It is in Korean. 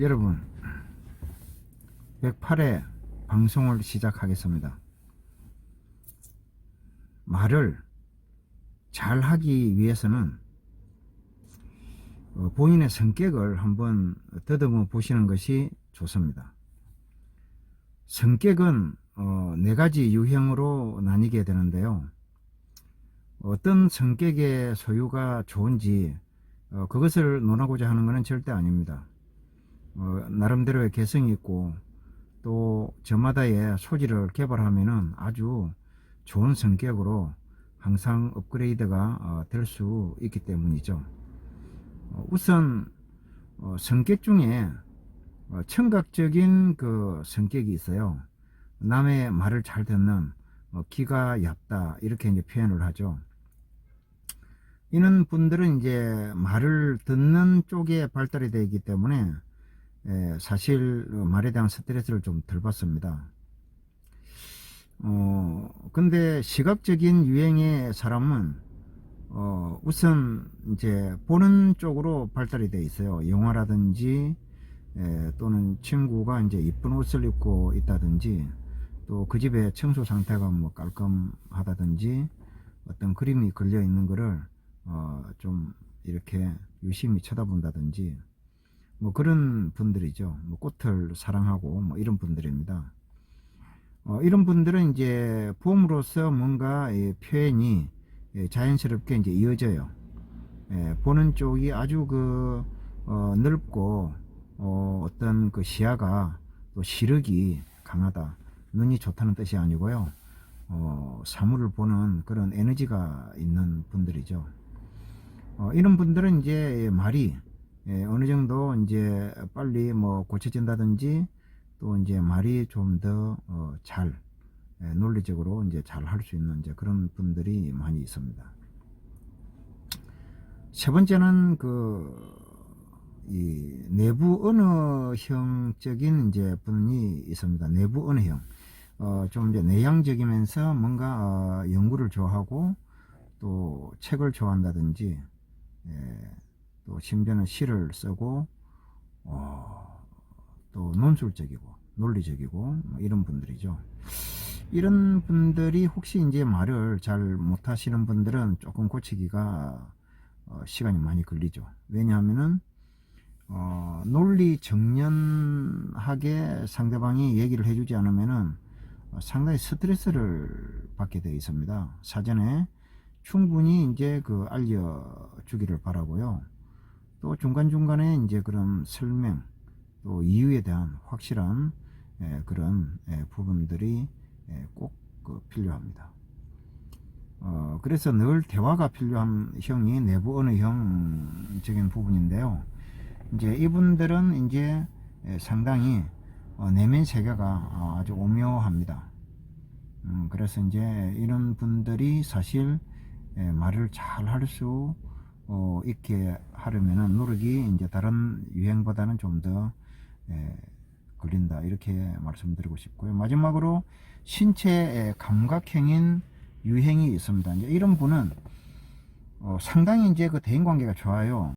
여러분 108회 방송을 시작하겠습니다. 말을 잘 하기 위해서는 어, 본인의 성격을 한번 더듬어 보시는 것이 좋습니다. 성격은 어, 네 가지 유형으로 나뉘게 되는데요. 어떤 성격의 소유가 좋은지 어, 그것을 논하고자 하는 것은 절대 아닙니다. 어, 나름대로의 개성이 있고 또 저마다의 소질을 개발하면은 아주 좋은 성격으로 항상 업그레이드가 어, 될수 있기 때문이죠. 어, 우선 어, 성격 중에 어, 청각적인 그 성격이 있어요. 남의 말을 잘 듣는 어, 귀가 얇다 이렇게 이제 표현을 하죠. 이런 분들은 이제 말을 듣는 쪽에 발달이 되기 때문에 에, 사실 어, 말에 대한 스트레스를 좀 덜 받습니다. 어, 근데 시각적인 유행의 사람은 어, 우선 이제 보는 쪽으로 발달이 돼 있어요. 영화라든지 에, 또는 친구가 이제 이쁜 옷을 입고 있다든지 또 그 집의 청소 상태가 뭐 깔끔하다든지 어떤 그림이 걸려 있는 거를 어, 좀 이렇게 유심히 쳐다본다든지 뭐 그런 분들이죠. 뭐 꽃을 사랑하고 뭐 이런 분들입니다. 어, 이런 분들은 이제 봄으로서 뭔가 이 표현이 예, 자연스럽게 이제 이어져요. 예, 보는 쪽이 아주 그 어, 넓고 어, 어떤 그 시야가 또 시력이 강하다. 눈이 좋다는 뜻이 아니고요. 어, 사물을 보는 그런 에너지가 있는 분들이죠. 어, 이런 분들은 이제 말이 예, 어느 정도 이제 빨리 뭐 고쳐진다든지 또 이제 말이 좀더 어, 잘 예, 논리적으로 이제 잘 할 수 있는 이제 그런 분들이 많이 있습니다. 세 번째는 그, 이 내부 언어형적인 이제 분이 있습니다. 내부 언어형. 어, 좀 이제 내향적이면서 뭔가 어, 연구를 좋아하고 또 책을 좋아한다든지 예, 또 심지어는 시를 쓰고 어, 또 논술적이고 논리적이고 뭐 이런 분들이죠. 이런 분들이 혹시 이제 말을 잘 못하시는 분들은 조금 고치기가 어, 시간이 많이 걸리죠. 왜냐하면은 어, 논리 정연하게 상대방이 얘기를 해주지 않으면은 어, 상당히 스트레스를 받게 되어 있습니다. 사전에 충분히 이제 그 알려주기를 바라고요. 또 중간중간에 이제 그런 설명, 또 이유에 대한 확실한 예, 그런 예, 부분들이 예, 꼭그 필요합니다. 어, 그래서 늘 대화가 필요한 형이 내부 언어형적인 부분인데요. 이제 이분들은 이제 예, 상당히 어, 내면 세계가 어, 아주 오묘합니다. 음, 그래서 이제 이런 분들이 사실 예, 말을 잘 할 수 어, 있게 하려면은 노력이 이제 다른 유행보다는 좀더 예, 걸린다 이렇게 말씀드리고 싶고요. 마지막으로 신체의 감각형인 유행이 있습니다. 이제 이런 분은 어, 상당히 이제 그 대인 관계가 좋아요.